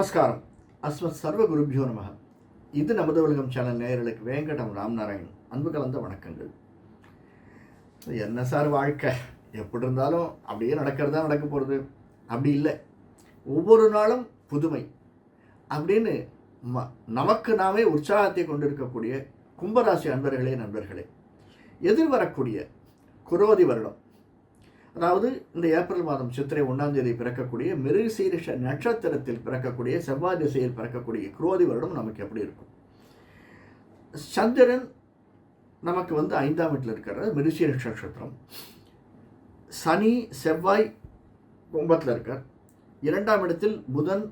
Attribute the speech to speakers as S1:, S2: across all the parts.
S1: நமஸ்காரம். அஸ்மத் சர்வ குருபியோ நமக இது நமது உலகம் சேனல் நேயர்களுக்கு வேங்கடம் ராம்நாராயண் அன்பு கலந்த வணக்கங்கள். என்ன சார் வாழ்க்கை? எப்படி இருந்தாலும் அப்படியே நடக்கிறதா நடக்க போகிறது அப்படி இல்லை. ஒவ்வொரு நாளும் புதுமை. அப்படின்னு ம நமக்கு நாமே உற்சாகத்தை கொண்டிருக்கக்கூடிய கும்பராசி அன்பர்களே நண்பர்களே. எதிர்வரக்கூடிய குரோதி வருடம். அதாவது இந்த ஏப்ரல் மாதம் சித்திரை ஒன்றாம் தேதி பிறக்கக்கூடிய மிருகசீரிஷ நட்சத்திரத்தில் பிறக்கக்கூடிய செவ்வாய் திசையில் பிறக்கக்கூடிய குரோதி வருடம் நமக்கு எப்படி இருக்கும்? சந்திரன் நமக்கு வந்து ஐந்தாம் வீட்டில் இருக்கிறது மிருகசீரிஷ நட்சத்திரம். சனி செவ்வாய் கும்பத்தில் இருக்கார். இரண்டாம் இடத்தில் புதன்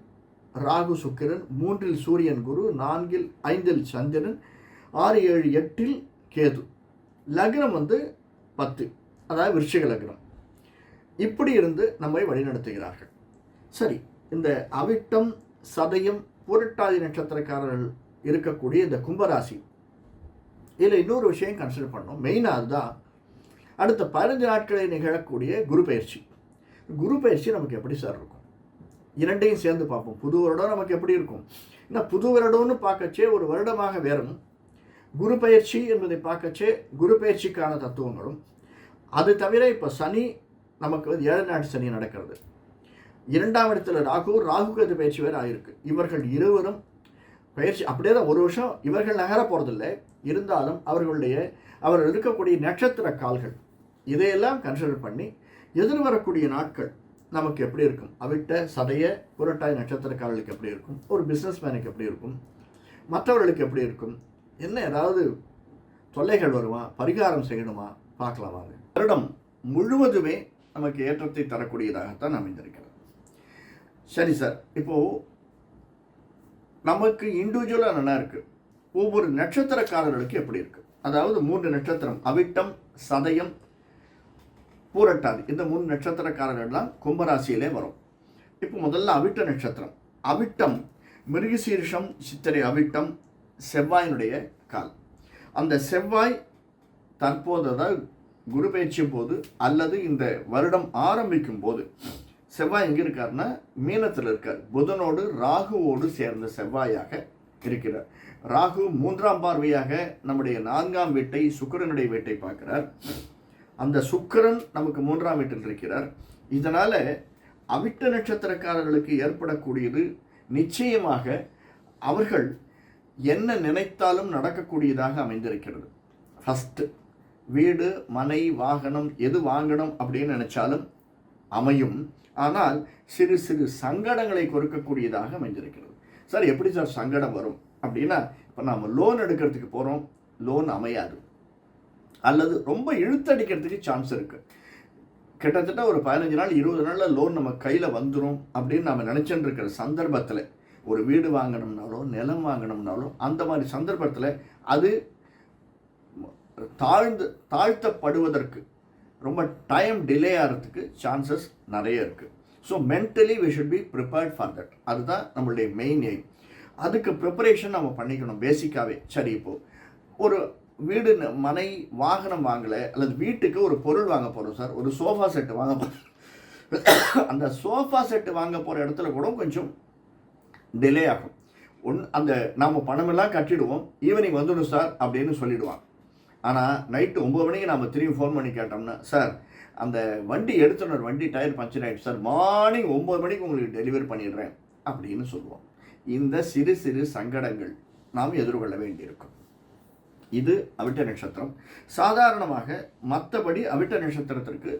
S1: ராகு சுக்கிரன் மூன்றில் சூரியன் குரு நான்கில் ஐந்தில் சந்திரன் ஆறு ஏழு எட்டில் கேது. லக்னம் வந்து பத்து அதாவது விருஷிக லக்னம். இப்படி இருந்து நம்மை வழிநடத்துகிறார்கள். சரி இந்த அவிட்டம் சதயம் புரட்டாதி நட்சத்திரக்காரர்கள் இருக்கக்கூடிய இந்த கும்பராசி இதில் இன்னொரு விஷயம் கன்சிடர் பண்ணோம் மெயினாக அதுதான் அடுத்த பதினஞ்சு நாட்களில் நிகழக்கூடிய குரு பயிற்சி. குரு பயிற்சி நமக்கு எப்படி சார் இருக்கும்? இரண்டையும் சேர்ந்து பார்ப்போம். புது வருடம் நமக்கு எப்படி இருக்கும்? ஏன்னா புது வருடம்னு பார்க்கச்சே ஒரு வருடமாக வேறும். குரு பயிற்சி என்பதை பார்க்கச்சே குரு பயிற்சிக்கான தத்துவங்களும். அது தவிர இப்போ சனி நமக்கு வந்து ஏழு சனி நடக்கிறது. இரண்டாம் இடத்துல ராகு ராகு கேது பயிற்சி வேறு ஆயிருக்கு. இவர்கள் இருவரும் பயிற்சி அப்படியே தான் ஒரு வருஷம் இவர்கள் நகர போகிறதில்ல இருந்தாலும் அவர்களுடைய அவர்கள் இருக்கக்கூடிய நட்சத்திர கால்கள் இதையெல்லாம் கன்சிடர் பண்ணி எதிர்வரக்கூடிய நாட்கள் நமக்கு எப்படி இருக்கும்? அவிட்ட சதைய புரட்டாய் நட்சத்திரக்காரர்களுக்கு எப்படி இருக்கும்? ஒரு பிஸ்னஸ் மேனுக்கு எப்படி இருக்கும்? மற்றவர்களுக்கு எப்படி இருக்கும்? என்ன ஏதாவது தொல்லைகள் வருமா? பரிகாரம் செய்யணுமா? பார்க்கலாம் வாங்க. வருடம் முழுவதுமே நமக்கு ஏற்றத்தை தரக்கூடியதாகத்தான் அமைந்திருக்கிறது சரி சார் இப்போது நமக்கு இண்டிவிஜுவலாக நல்லா இருக்குது ஒவ்வொரு நட்சத்திரக்காரர்களுக்கு எப்படி இருக்குது அதாவது மூன்று நட்சத்திரம் அவிட்டம் சதயம் பூரட்டாதி. இந்த மூணு நட்சத்திரக்காரர்கள்லாம் கும்பராசியிலே வரும். இப்போ முதல்ல அவிட்ட நட்சத்திரம். அவிட்டம் மிருகசீரிஷம் சித்திரை அவிட்டம் செவ்வாயினுடைய கால். அந்த செவ்வாய் தற்போது அதாவது குரு பயிற்சி போது அல்லது இந்த வருடம் ஆரம்பிக்கும் போது செவ்வாய் எங்கே இருக்காருன்னா மீனத்தில் இருக்கார். புதனோடு ராகுவோடு சேர்ந்த செவ்வாயாக இருக்கிறார். ராகு மூன்றாம் பார்வையாக நம்முடைய நான்காம் வீட்டை சுக்கரனுடைய வீட்டை பார்க்கிறார். அந்த சுக்கரன் நமக்கு மூன்றாம் வீட்டில் இருக்கிறார். இதனால் அவிட்ட நட்சத்திரக்காரர்களுக்கு ஏற்படக்கூடியது நிச்சயமாக அவர்கள் என்ன நினைத்தாலும் நடக்கக்கூடியதாக அமைந்திருக்கிறது. ஃபஸ்ட்டு வீடு மனை வாகனம் எது வாங்கணும் அப்படின்னு நினைச்சாலும் அமையும். ஆனால் சிறு சிறு சங்கடங்களை கொடுக்கக்கூடியதாக அமைஞ்சிருக்கிறது சார் எப்படி சார் சங்கடம் வரும்? அப்படின்னா இப்போ நாம் லோன் எடுக்கிறதுக்கு போகிறோம் லோன் அமையாது. அல்லது ரொம்ப இழுத்தடிக்கிறதுக்கு சான்ஸ் இருக்குது கிட்டத்தட்ட ஒரு பதினஞ்சு நாள் இருபது நாளில் லோன் நம்ம கையில் வந்துடும் அப்படின்னு நம்ம நினச்சிட்டு இருக்கிற சந்தர்ப்பத்தில் ஒரு வீடு வாங்கணும்னாலோ நிலம் வாங்கணும்னாலோ அந்த மாதிரி சந்தர்ப்பத்தில் அது தாழ்ந்து தாழ்த்தப்படுவதற்கு ரொம்ப டைம் டிலே ஆகிறதுக்கு சான்சஸ் நிறைய இருக்குது so mentally we should be prepared for that அதுதான் நம்மளுடைய மெயின் எய்ம் அதுக்கு ப்ரிப்பரேஷன் நம்ம பண்ணிக்கணும் பேசிக்காகவே சரி இப்போது ஒரு வீடு மனை வாகனம் வாங்கலை அல்லது வீட்டுக்கு ஒரு பொருள் வாங்க போகிறோம் சார் ஒரு சோஃபா செட்டு வாங்க போகிறோம் அந்த சோஃபா செட்டு வாங்க போகிற இடத்துல கூட கொஞ்சம் டிலே ஆகும். ஒன் அந்த நாம் பணமெல்லாம் கட்டிடுவோம். ஈவினிங் வந்துடும் சார் அப்படின்னு சொல்லிடுவாங்க. ஆனால் நைட்டு ஒம்பது மணிக்கு நாம் திரும்பி ஃபோன் பண்ணி கேட்டோம்னா சார் அந்த வண்டி எடுத்துனர் வண்டி டயர் பஞ்சர் ஆகிடுச்சு சார் மார்னிங் ஒம்பது மணிக்கு உங்களுக்கு டெலிவரி பண்ணிடுறேன். அப்படின்னு சொல்லுவோம். இந்த சிறு சிறு சங்கடங்கள் நாம் எதிர்கொள்ள வேண்டியிருக்கும். இது அவிட்ட நட்சத்திரம். சாதாரணமாக மற்றபடி அவிட்ட நட்சத்திரத்திற்கு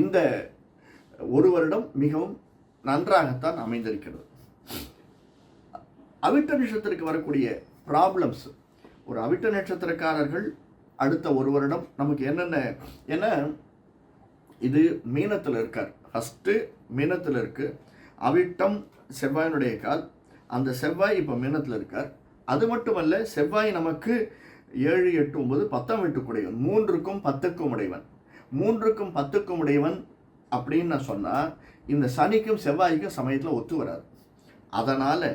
S1: இந்த ஒரு வருடம் மிகவும் நன்றாகத்தான் அமைந்திருக்கிறது. அவிட்ட நட்சத்திரத்துக்கு வரக்கூடிய ப்ராப்ளம்ஸ் ஒரு அவிட்ட நட்சத்திரக்காரர்கள் அடுத்த ஒரு வருடம் நமக்கு என்னென்ன ஏன்னா இது மீனத்தில் இருக்கார். ஃபஸ்ட்டு மீனத்தில் இருக்குது அவிட்டம் செவ்வாயினுடைய கால். அந்த செவ்வாய் இப்போ மீனத்தில் இருக்கார். அது மட்டுமல்ல செவ்வாய் நமக்கு ஏழு எட்டு ஒன்பது பத்தாம் வீட்டுக்குடையவன். மூன்றுக்கும் பத்துக்கும் உடையவன். மூன்றுக்கும் பத்துக்கும் உடையவன் அப்படின்னு நான் சொன்னால் இந்த சனிக்கும் செவ்வாய்க்கும் சமயத்தில் ஒத்து வராது. அதனால்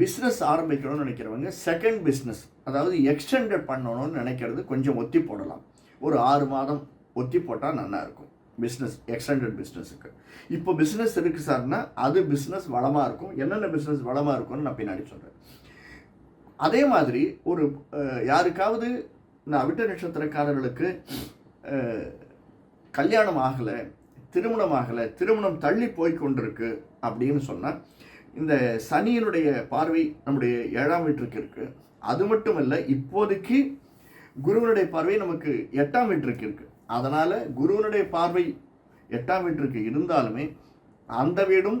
S1: பிஸ்னஸ் ஆரம்பிக்கணும்னு நினைக்கிறவங்க செகண்ட் பிஸ்னஸ் அதாவது எக்ஸ்டெண்டட் பண்ணணும்னு நினைக்கிறது கொஞ்சம் ஒத்தி போடலாம். ஒரு ஆறு மாதம் ஒத்தி போட்டால் நல்லாயிருக்கும் பிஸ்னஸ் எக்ஸ்டெண்டட் பிஸ்னஸுக்கு இப்போ பிஸ்னஸ் இருக்குது சார்னா அது பிஸ்னஸ் வளமாக இருக்கும். என்னென்ன பிஸ்னஸ் வளமாக இருக்கும்னு நான் பின்னாடி சொல்கிறேன் அதே மாதிரி ஒரு யாருக்காவது இந்த அவிட்ட நட்சத்திரக்காரர்களுக்கு கல்யாணம் ஆகலை திருமணம் ஆகலை திருமணம் தள்ளி போய் கொண்டிருக்கு அப்படின்னு சொன்னால் இந்த சனியினுடைய பார்வை நம்முடைய ஏழாம் வீட்டிற்கு இருக்கு. அது மட்டும் இல்லை இப்போதைக்கு குருவனுடைய பார்வை நமக்கு எட்டாம் வீட்டிற்கு இருக்கு. அதனால் குருவனுடைய பார்வை எட்டாம் வீட்டிற்கு இருந்தாலுமே அந்த வீடும்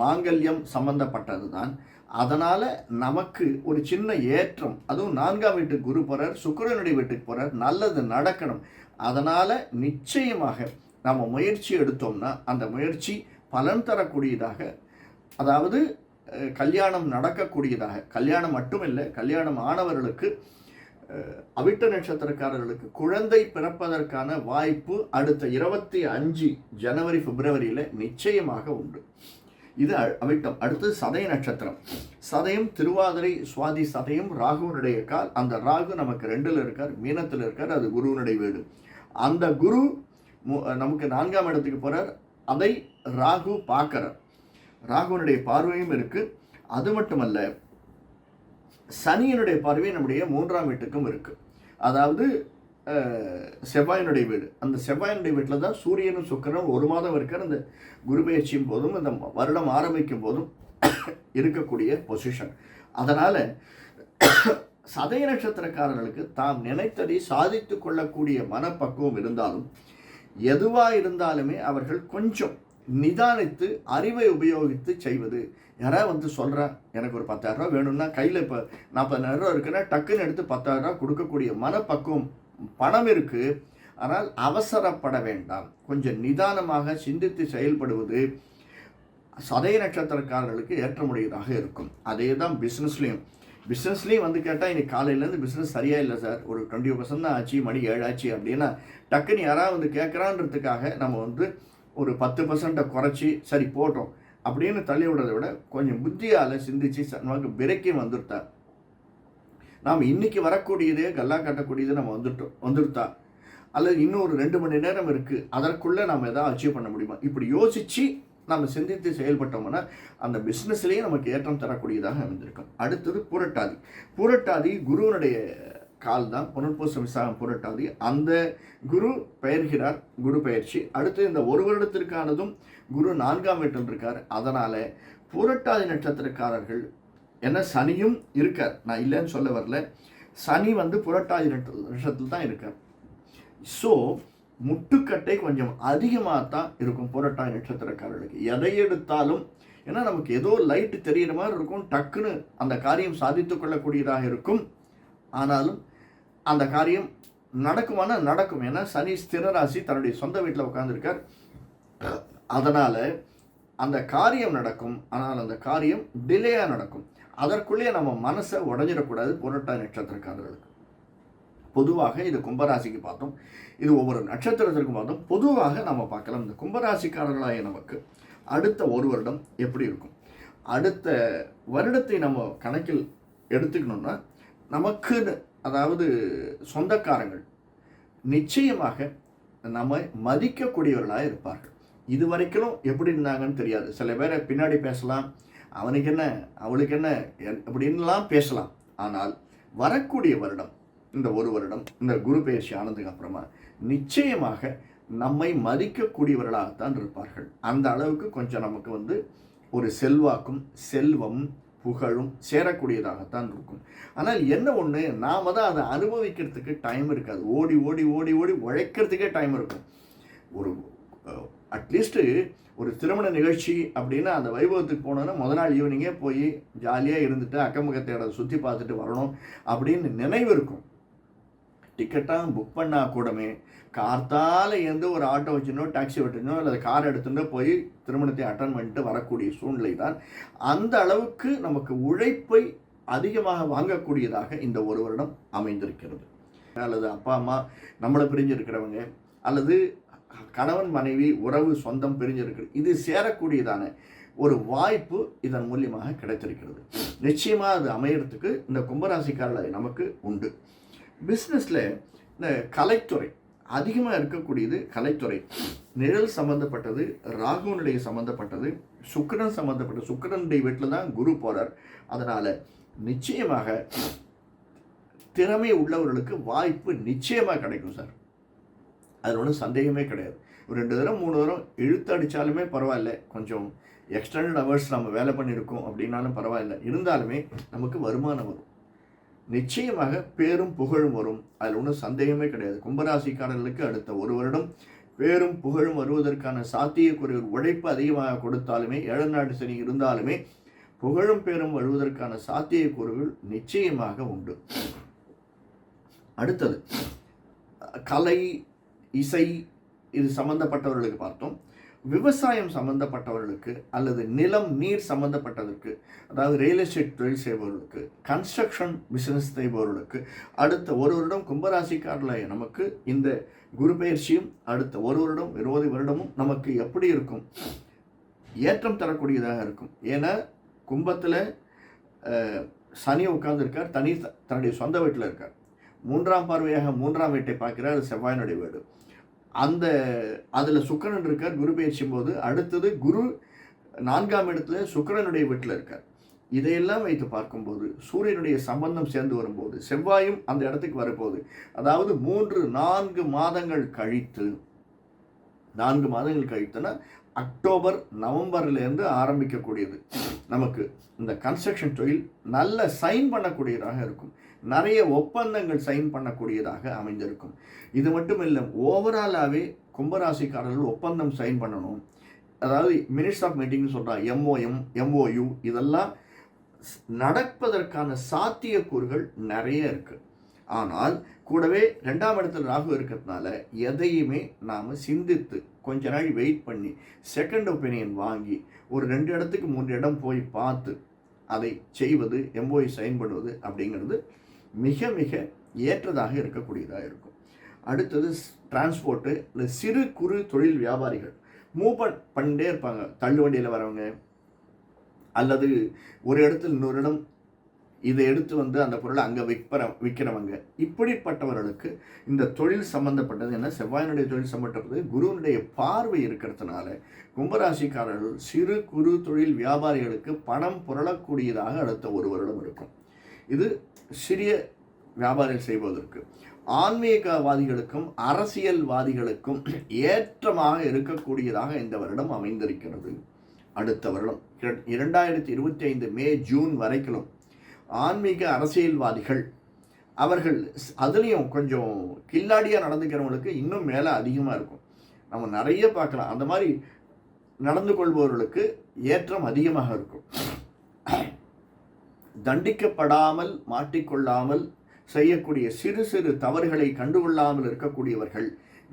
S1: மாங்கல்யம் சம்பந்தப்பட்டது தான் அதனால் நமக்கு ஒரு சின்ன ஏற்றம் அதுவும் நான்காம் வீட்டுக்கு குரு போகிறார் சுக்கிரனுடைய வீட்டுக்கு போகிறார் நல்லது நடக்கணும். அதனால் நிச்சயமாக நம்ம முயற்சி எடுத்தோம்னா அந்த முயற்சி பலன் தரக்கூடியதாக அதாவது கல்யாணம் நடக்கக்கூடியதாக கல்யாணம் மட்டுமில்லை கல்யாணம் ஆனவர்களுக்கு அவிட்ட நட்சத்திரக்காரர்களுக்கு குழந்தை பிறப்பதற்கான வாய்ப்பு அடுத்த இருபத்தி அஞ்சு ஜனவரி பிப்ரவரியில் நிச்சயமாக உண்டு. இது அ- அவிட்டம். அடுத்து சதய நட்சத்திரம். சதயம் திருவாதிரை சுவாதி சதயம் ராகுவனுடைய கால். அந்த ராகு நமக்கு ரெண்டில் இருக்கார் மீனத்தில் இருக்கார் அது குருவனுடைய வீடு. அந்த குரு மு- நமக்கு நான்காம் இடத்துக்கு போகிறார் அதை ராகு பார்க்கறார் ராகுவனுடைய பார்வையும் இருக்குது அது மட்டுமல்ல சனியினுடைய பார்வை நம்முடைய மூன்றாம் வீட்டுக்கும் இருக்குது அதாவது செவ்வாயினுடைய வீடு. அந்த செவ்வாயினுடைய வீட்டில் தான் சூரியனும் சுக்கரனும் ஒரு மாதம் இருக்கிற அந்த குரு பயிற்சியும் போதும் இந்த வருடம் ஆரம்பிக்கும் போதும் இருக்கக்கூடிய பொசிஷன் அதனால் சதய நட்சத்திரக்காரர்களுக்கு தாம் நினைத்ததை சாதித்து கொள்ளக்கூடிய மனப்பக்குவம் இருந்தாலும் எதுவாக இருந்தாலுமே அவர்கள் கொஞ்சம் நிதானித்து அறிவை உபயோகித்து செய்வது. யாராவது வந்து சொல்கிறேன் எனக்கு ஒரு பத்தாயிரம் வேணும்னா கையில் இப்போ நாற்பதாயிரம் ரூபா இருக்குன்னா டக்குன்னு எடுத்து பத்தாயிரம் ரூபா கொடுக்கக்கூடிய மனப்பக்குவம் பணம் இருக்குது ஆனால் அவசரப்பட வேண்டாம். கொஞ்சம் நிதானமாக சிந்தித்து செயல்படுவது சதய நட்சத்திரக்காரர்களுக்கு ஏற்றமுடையதாக இருக்கும். அதே தான் பிஸ்னஸ்லேயும் பிஸ்னஸ்லேயும் வந்து கேட்டால் இன்றைக்கி காலையிலேருந்து பிஸ்னஸ் சரியாக இல்லை சார் ஒரு டுவெண்ட்டி பர்சன்ட் தான் ஆச்சு மணி ஏழாச்சு அப்படின்னா டக்குன்னு யாராவது வந்து கேட்குறான்றதுக்காக நம்ம வந்து ஒரு பத்து பர்சன்ட்டை குறைச்சி சரி போட்டோம். அப்படின்னு தள்ளி விடுறதை விட கொஞ்சம் புத்தியால் சிந்திச்சு ச- நமக்கு பிரேக்கே வந்துருத்தா. நாம் இன்னைக்கு வரக்கூடியதே கல்லா கட்டக்கூடியது நம்ம வந்துட்டோம் வந்துருத்தா. அல்லது இன்னும் ஒரு ரெண்டு மணி நேரம் இருக்குது அதற்குள்ளே நம்ம எதாவது அச்சீவ் பண்ண முடியுமா? இப்படி யோசித்து நம்ம சிந்தித்து செயல்பட்டோம்னா அந்த பிஸ்னஸ்லேயே நமக்கு ஏற்றம் தரக்கூடியதாக அமைந்திருக்கும். அடுத்தது புரட்டாதி. புரட்டாதி குருவனுடைய கால் தான் புனர்பூச விசாகம் புரட்டாதி. அந்த குரு பெயர்கிறார் குரு பயிற்சி அடுத்து இந்த ஒரு வருடத்திற்கானதும் குரு நான்காம் வீட்டில் இருக்கார். அதனால் புரட்டாதி நட்சத்திரக்காரர்கள் ஏன்னா சனியும் இருக்கார். நான் இல்லைன்னு சொல்ல வரல. சனி வந்து புரட்டாதி நட்ச- நட்சத்திரத்தில் தான் இருக்கார். ஸோ முட்டுக்கட்டை கொஞ்சம் அதிகமாக தான் இருக்கும் புரட்டாதி நட்சத்திரக்காரர்களுக்கு. எதை எடுத்தாலும் ஏன்னா நமக்கு ஏதோ லைட்டு தெரியிற மாதிரி இருக்கும் டக்குன்னு அந்த காரியம் சாதித்து கொள்ளக்கூடியதாக இருக்கும். ஆனாலும் அந்த காரியம் நடக்குமானா நடக்கும். ஏன்னா சனி ஸ்திரராசி தன்னுடைய சொந்த வீட்டில் உட்காந்துருக்கார் அதனால் அந்த காரியம் நடக்கும். ஆனால் அந்த காரியம் டிலேயாக நடக்கும். அதற்குள்ளேயே நம்ம மனசை உடஞ்சிடக்கூடாது. புரட்டா நட்சத்திரக்காரர்களுக்கு. பொதுவாக இது கும்பராசிக்கு பார்த்தோம். இது ஒவ்வொரு நட்சத்திரத்திற்கும் பார்த்தோம். பொதுவாக நம்ம பார்க்கலாம். இந்த கும்பராசிக்காரர்களாகிய நமக்கு அடுத்த ஒரு வருடம் எப்படி இருக்கும்? அடுத்த வருடத்தை நம்ம கணக்கில் எடுத்துக்கணும்னா நமக்குன்னு அதாவது சொந்தக்காரங்கள் நிச்சயமாக நம்ம மதிக்கக்கூடியவர்களாக இருப்பார்கள். இது வரைக்கும் எப்படி இருந்தாங்கன்னு தெரியாது. சில பேரை பின்னாடி பேசலாம் அவனுக்கு என்ன அவளுக்கு என்ன என்- அப்படின்லாம் பேசலாம். ஆனால் வரக்கூடிய வருடம் இந்த ஒரு வருடம் இந்த குரு பயிற்சி ஆனதுக்கு அப்புறமா நிச்சயமாக நம்மை மதிக்கக்கூடியவர்களாகத்தான் இருப்பார்கள். அந்த அளவுக்கு கொஞ்சம் நமக்கு வந்து ஒரு செல்வாக்கும் செல்வம் புகழும் சேரக்கூடியதாகத்தான் இருக்கும். ஆனால் என்ன ஒன்று நாம் தான் அதை அனுபவிக்கிறதுக்கு டைம் இருக்காது. ஓடி ஓடி ஓடி ஓடி உழைக்கிறதுக்கே டைம் இருக்கும். ஒரு அட்லீஸ்ட்டு ஒரு திருமண நிகழ்ச்சி அப்படின்னா அந்த வைபவத்துக்கு போனோன்னா முத நாள் ஈவினிங்கே போய் ஜாலியாக இருந்துட்டு அக்கம் பக்கத்தை சுற்றி பார்த்துட்டு வரணும் அப்படின்னு நினைவு இருக்கும். டிக்கெட்டாக புக் பண்ணால் கூடமே கார்த்தால் இருந்து ஒரு ஆட்டோ வச்சுனோ டாக்ஸி வச்சுனோ அல்லது கார் எடுத்துட்டு போய் திருமணத்தை அட்டன் பண்ணிட்டு வரக்கூடிய சூழ்நிலை தான். அந்த அளவுக்கு நமக்கு உழைப்பை அதிகமாக வாங்கக்கூடியதாக இந்த ஒரு வருடம் அமைந்திருக்கிறது. அல்லது அப்பா அம்மா நம்மளை பிரிஞ்சிருக்கிறவங்க அல்லது கணவன் மனைவி உறவு சொந்தம் பிரிஞ்சிருக்கிறது இது சேரக்கூடியதான ஒரு வாய்ப்பு இதன் மூலியமாக கிடைத்திருக்கிறது. நிச்சயமாக அது அமையறதுக்கு இந்த கும்பராசிக்காரர்களை நமக்கு உண்டு. பிஸ்னஸில் இந்த கலைத்துறை அதிகமாக இருக்கக்கூடியது கலைத்துறை. நிழல் சம்மந்தப்பட்டது ராகுனுடைய சம்மந்தப்பட்டது சுக்கரன் சம்மந்தப்பட்ட சுக்கரனுடைய வீட்டில் தான் குரு போகிறார் அதனால் நிச்சயமாக திறமை உள்ளவர்களுக்கு வாய்ப்பு நிச்சயமாக கிடைக்கும் சார். அதில் ஒன்றும் சந்தேகமே கிடையாது. ஒரு ரெண்டு தரம் மூணு தரம் இழுத்து அடித்தாலுமே பரவாயில்ல. கொஞ்சம் எக்ஸ்டர்னல் ஹவர்ஸ் நம்ம வேலை பண்ணியிருக்கோம் அப்படின்னாலும் பரவாயில்ல. இருந்தாலுமே நமக்கு வருமானம் வரும். நிச்சயமாக பேரும் புகழும் வரும். அதில் ஒன்றும் சந்தேகமே கிடையாது. கும்பராசிக்காரர்களுக்கு அடுத்த ஒரு வருடம் பேரும் புகழும் வருவதற்கான சாத்தியக்குறை உழைப்பு அதிகமாக கொடுத்தாலுமே ஏழநாடு சனி இருந்தாலுமே புகழும் பேரும் வருவதற்கான சாத்தியக்கூறுகள் நிச்சயமாக உண்டு. அடுத்தது கலை இசை இது சம்பந்தப்பட்டவர்களுக்கு பார்த்தோம். விவசாயம் சம்மந்தப்பட்டவர்களுக்கு அல்லது நிலம் நீர் சம்மந்தப்பட்டதற்கு அதாவது ரியல் எஸ்டேட் தொழில் செய்பவர்களுக்கு கன்ஸ்ட்ரக்ஷன் பிஸ்னஸ் செய்பவர்களுக்கு அடுத்த ஒரு வருடம் கும்பராசிக்காரில் நமக்கு இந்த குரு பயிற்சியும் அடுத்த ஒரு வருடம் இருபது வருடமும் நமக்கு எப்படி இருக்கும்? ஏற்றம் தரக்கூடியதாக இருக்கும். ஏன்னா கும்பத்தில் சனி உட்கார்ந்துருக்கார். தனி தன்னுடைய சொந்த வீட்டில் இருக்கார். மூன்றாம் பார்வையாக மூன்றாம் வீட்டை பார்க்கிறார். அது செவ்வாயினுடைய வீடு. அந்த அதில் சுக்கரன் இருக்கார் குரு பயிற்சியும் போது அடுத்தது குரு நான்காம் இடத்துல சுக்கரனுடைய வீட்டில் இருக்கார். இதையெல்லாம் வைத்து பார்க்கும்போது சூரியனுடைய சம்பந்தம் சேர்ந்து வரும்போது செவ்வாயும் அந்த இடத்துக்கு வரப்போகுது. அதாவது மூன்று நான்கு மாதங்கள் கழித்து நான்கு மாதங்கள் கழித்துனா அக்டோபர் நவம்பர்லேருந்து ஆரம்பிக்கக்கூடியது. நமக்கு இந்த கன்ஸ்ட்ரக்ஷன் தொழில் நல்ல சைன் பண்ணக்கூடியதாக இருக்கும். நிறைய ஒப்பந்தங்கள் சைன் பண்ணக்கூடியதாக அமைந்திருக்கும். இது மட்டும் இல்லை ஓவராலாகவே கும்பராசிக்காரர்கள் ஒப்பந்தம் சைன் பண்ணணும். அதாவது மினிட்ஸ் ஆஃப் மீட்டிங்னு சொல்கிறாங்க எம்ஓஎம் எம்ஓயு இதெல்லாம் நடப்பதற்கான சாத்தியக்கூறுகள் நிறைய இருக்குது ஆனால் கூடவே ரெண்டாம் இடத்துல ராகு இருக்கிறதுனால எதையுமே நாம் சிந்தித்து கொஞ்ச நாள் வெயிட் பண்ணி செகண்ட் ஒப்பீனியன் வாங்கி ஒரு ரெண்டு இடத்துக்கு மூன்று இடம் போய் பார்த்து அதை செய்வது எம்போய் சைன் பண்ணுவது அப்படிங்கிறது மிக மிக ஏற்றதாக இருக்கக்கூடியதாக இருக்கும். அடுத்தது டிரான்ஸ்போர்ட்டு இல்லை சிறு குறு தொழில் வியாபாரிகள். மூவ் பண்ணிட்டே இருப்பாங்க. தள்ளு வண்டியில் வரவங்க. அல்லது ஒரு இடத்துல இன்னொரு இடம் இதை எடுத்து வந்து அந்த பொருளை அங்கே விற்பற விற்கிறவங்க இப்படிப்பட்டவர்களுக்கு இந்த தொழில் சம்பந்தப்பட்டது என்ன? செவ்வாயினுடைய தொழில் சம்பந்தப்பட்டது. குருவினுடைய பார்வை இருக்கிறதுனால கும்பராசிக்காரர்கள் சிறு குறு தொழில் வியாபாரிகளுக்கு பணம் புரளக்கூடியதாக அடுத்த ஒரு வருடம் இருக்கும். இது சிறிய வியாபாரம் செய்வதற்கு. ஆன்மீகவாதிகளுக்கும் அரசியல்வாதிகளுக்கும் ஏற்றமாக இருக்கக்கூடியதாக இந்த வருடம் அமைந்திருக்கிறது. அடுத்த வருடம் இரண்டாயிரத்தி இருபத்தி ஐந்து மே ஜூன் வரைக்கும் ஆன்மீக அரசியல்வாதிகள் அவர்கள் அதுலேயும் கொஞ்சம் கில்லாடியாக நடந்துக்கிறவங்களுக்கு இன்னும் மேலே அதிகமாக இருக்கும். நம்ம நிறைய பார்க்கலாம். அந்த மாதிரி நடந்து கொள்பவர்களுக்கு ஏற்றம் அதிகமாக இருக்கும். தண்டிக்கப்படாமல் மாட்டிக்கொள்ளாமல் செய்யக்கூடிய சிறு சிறு தவறுகளை கண்டுகொள்ளாமல் இருக்கக்கூடியவர்கள்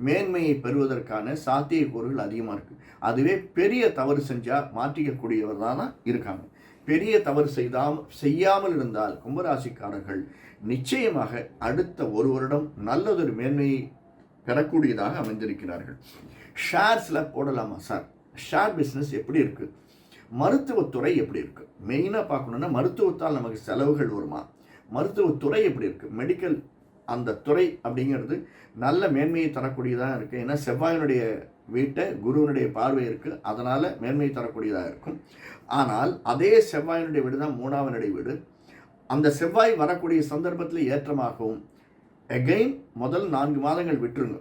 S1: மேன்மையை பெறுவதற்கான சாத்தியக்கூறுகள் அதிகமாக இருக்குது அதுவே பெரிய தவறு செஞ்சால் மாற்றிக்கக்கூடியவர் தானே இருக்காங்க. பெரிய தவறு செய்தாம் செய்யாமல் இருந்தால் கும்பராசிக்காரர்கள் நிச்சயமாக அடுத்த ஒரு வருடம் நல்லதொரு மேன்மையை பெறக்கூடியதாக அமைந்திருக்கிறார்கள். ஷேர்ஸில் போடலாமா சார்? ஷேர் பிஸ்னஸ் எப்படி இருக்குது மருத்துவத்துறை எப்படி இருக்குது மெயினாக பார்க்கணுன்னா மருத்துவத்தால் நமக்கு செலவுகள் வருமா? மருத்துவத்துறை எப்படி இருக்குது மெடிக்கல் அந்த துறை அப்படிங்கிறது நல்ல மேன்மையை தரக்கூடியதாக இருக்குது ஏன்னா செவ்வாயினுடைய வீட்டை குருவனுடைய பார்வை இருக்குது அதனால் மேன்மை தரக்கூடியதாக இருக்கும். ஆனால் அதே செவ்வாயினுடைய வீடு தான் மூணாவனுடைய வீடு. அந்த செவ்வாய் வரக்கூடிய சந்தர்ப்பத்தில் ஏற்றமாகவும் எகெயின் முதல் நான்கு மாதங்கள் விட்டுருங்க.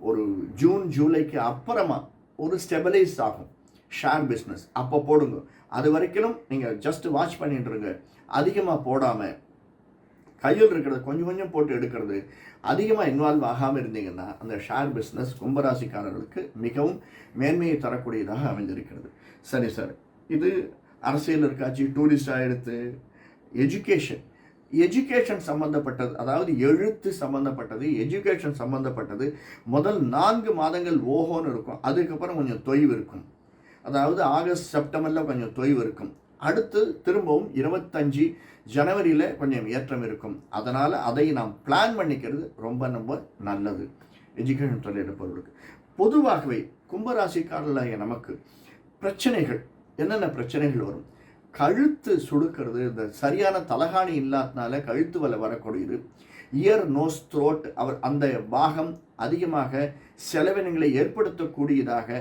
S1: ஒரு ஜூன் ஜூலைக்கு அப்புறமா ஒரு ஸ்டெபிலைஸ் ஆகும். ஷேர் பிஸ்னஸ் அப்போ போடுங்க. அது வரைக்கும் நீங்கள் ஜஸ்ட் வாட்ச் பண்ணிட்டுருங்க அதிகமாக போடாமல் கையில் இருக்கிறத கொஞ்சம் கொஞ்சம் போட்டு எடுக்கிறது. அதிகமாக இன்வால்வ் ஆகாமல் இருந்தீங்கன்னா அந்த ஷேர் பிஸ்னஸ் கும்பராசிக்காரர்களுக்கு மிகவும் மேன்மையை தரக்கூடியதாக அமைந்திருக்கிறது. சரி சார் இது அரசியல் இருக்காச்சு டூரிஸ்டாக எடுத்து எஜுகேஷன் எஜுகேஷன் சம்மந்தப்பட்டது அதாவது எழுத்து சம்மந்தப்பட்டது எஜுகேஷன் சம்மந்தப்பட்டது முதல் நான்கு மாதங்கள் ஓஹோன்னு இருக்கும். அதுக்கப்புறம் கொஞ்சம் தொய்வு இருக்கும். அதாவது ஆகஸ்ட் செப்டம்பரில் கொஞ்சம் தொய்வு இருக்கும். அடுத்து திரும்பவும் இருபத்தஞ்சி ஜனவரியில் கொஞ்சம் ஏற்றம் இருக்கும். அதனால் அதை நாம் பிளான் பண்ணிக்கிறது ரொம்ப ரொம்ப நல்லது. எஜுகேஷன் துறையில் இருப்பவர்களுக்கு பொதுவாகவே கும்பராசிக்காரர்களாகிய நமக்கு பிரச்சனைகள் என்னென்ன பிரச்சனைகள் வரும்? கழுத்து சுடுக்கிறது இந்த சரியான தலகாணி இல்லாதனால கழுத்து வலை வரக்கூடியது. இயர் நோஸ் த்ரோட் அவர் அந்த பாகம் அதிகமாக செலவினங்களை ஏற்படுத்தக்கூடியதாக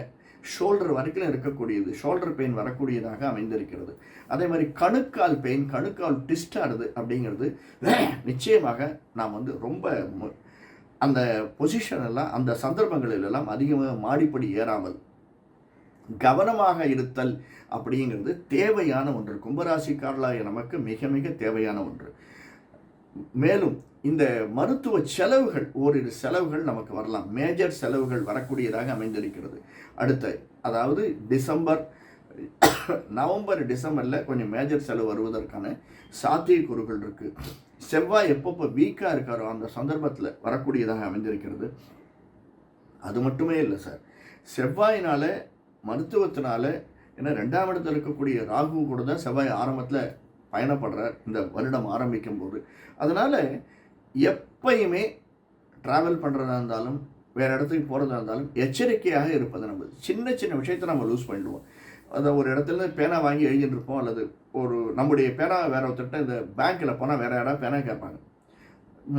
S1: ஷோல்டர் வரைக்கும் இருக்கக்கூடியது. ஷோல்டர் பெயின் வரக்கூடியதாக அமைந்திருக்கிறது. அதே மாதிரி கணுக்கால் பெயின் கணுக்கால் ட்விஸ்ட் ஆடுது அப்படிங்கிறது நிச்சயமாக நாம் வந்து ரொம்ப அந்த பொசிஷனெல்லாம் அந்த சந்தர்ப்பங்களிலெல்லாம் அதிகமாக மாடிப்படி ஏறாமல் கவனமாக இருத்தல் அப்படிங்கிறது தேவையான ஒன்று. கும்பராசிக்காரலாய நமக்கு மிக மிக தேவையான ஒன்று. மேலும் இந்த மருத்துவ செலவுகள் ஓரிரு செலவுகள் நமக்கு வரலாம். மேஜர் செலவுகள் வரக்கூடியதாக அமைந்திருக்கிறது. அடுத்த அதாவது டிசம்பர் நவம்பர் டிசம்பரில் கொஞ்சம் மேஜர் செலவு வருவதற்கான சாத்தியக்கூறுகள் இருக்குது செவ்வாய் எப்பப்போ வீக்காக இருக்காரோ அந்த சந்தர்ப்பத்தில் வரக்கூடியதாக அமைந்திருக்கிறது. அது மட்டுமே இல்லை சார். செவ்வாயினால் மருத்துவத்தினால ஏன்னா ரெண்டாம் இடத்துல இருக்கக்கூடிய ராகு கூட தான் செவ்வாய் ஆரம்பத்தில் பயணப்படுறார். இந்த வருடம் ஆரம்பிக்கும் போது அதனால் எப்பயுமே ட்ராவல் பண்ணுறதா இருந்தாலும் வேறு இடத்துக்கு போகிறதா இருந்தாலும் எச்சரிக்கையாக இருப்பது நம்ம சின்ன சின்ன விஷயத்தை நம்ம லூஸ் பண்ணிடுவோம். அதை ஒரு இடத்துல பேனா வாங்கி எழுதிட்டு இருப்போம் அல்லது ஒரு நம்முடைய பேனா வேற ஒருத்தட்ட இந்த பேங்க்கில் போனால் வேறு யாராவது பேனா கேட்பாங்க.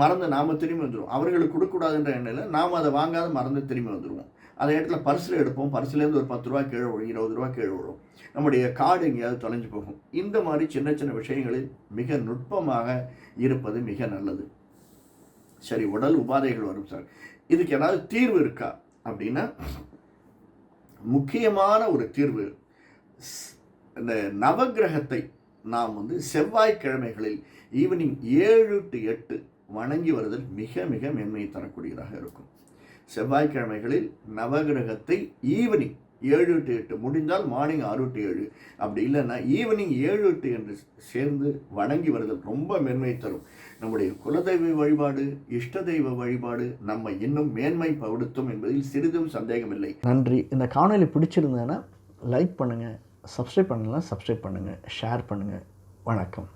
S1: மறந்து நாம் திரும்பி வந்துடுவோம் அவர்களுக்கு கொடுக்கக்கூடாதுன்ற எண்ணில் நாம் அதை வாங்காத மறந்து திரும்பி வந்துடுவோம் அந்த இடத்துல பர்ஸில் எடுப்போம். பர்ஸ்லேருந்து ஒரு பத்து ரூபா கீழே விழும் இருபது ரூபா கீழே விழும். நம்முடைய கார்டு எங்கேயாவது தொலைஞ்சு போகும். இந்த மாதிரி சின்ன சின்ன விஷயங்களில் மிக நுட்பமாக இருப்பது மிக நல்லது. சரி உடல் உபாதைகள் வரும் சார். இதுக்கு ஏதாவது தீர்வு இருக்கா? அப்படின்னா முக்கியமான ஒரு தீர்வு இந்த நவக்கிரகத்தை நாம் வந்து செவ்வாய்க்கிழமைகளில் ஈவினிங் ஏழு டு எட்டு வணங்கி வருதல் மிக மிக மென்மையை தரக்கூடியதாக இருக்கும். செவ்வாய்க்கிழமைகளில் நவகிரகத்தை ஈவினிங் ஏழு டு எட்டு. முடிந்தால் மார்னிங் ஆறு டு ஏழு. அப்படி இல்லைன்னா ஈவினிங் ஏழு டு என்று சேர்ந்து வணங்கி வருதல் ரொம்ப மேன்மை தரும். நம்முடைய குலதெய்வ வழிபாடு இஷ்ட தெய்வ வழிபாடு நம்ம இன்னும் மேன்மை படுத்தும் என்பதில் சிறிதும் சந்தேகமில்லை.
S2: நன்றி. இந்த காணொலி பிடிச்சிருந்தேன்னா லைக் பண்ணுங்கள் சப்ஸ்கிரைப் பண்ணலாம் சப்ஸ்கிரைப் பண்ணுங்கள் ஷேர் பண்ணுங்கள் வணக்கம்.